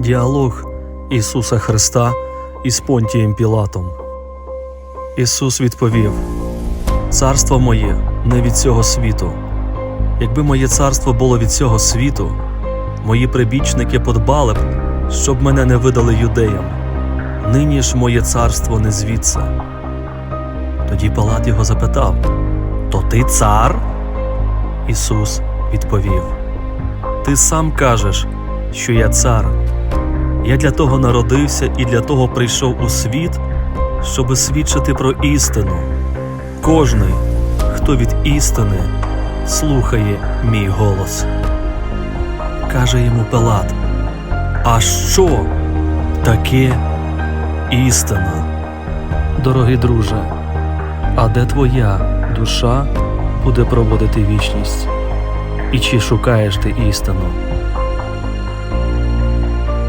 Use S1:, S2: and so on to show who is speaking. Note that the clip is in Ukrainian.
S1: Діалог Ісуса Христа із Понтієм Пілатом. Ісус відповів: Царство моє не від цього світу. Якби моє царство було від цього світу, мої прибічники подбали б, щоб мене не видали юдеям. Нині ж моє царство не звідси. Тоді Палат його запитав: То ти цар? Ісус відповів: Ти сам кажеш, що я цар. Я для того народився і для того прийшов у світ, щоби свідчити про істину. Кожний, хто від істини слухає мій голос. Каже йому Пилат: А що таке істина? Дорогий друже, а де твоя душа буде проводити вічність? І чи шукаєш ти істину?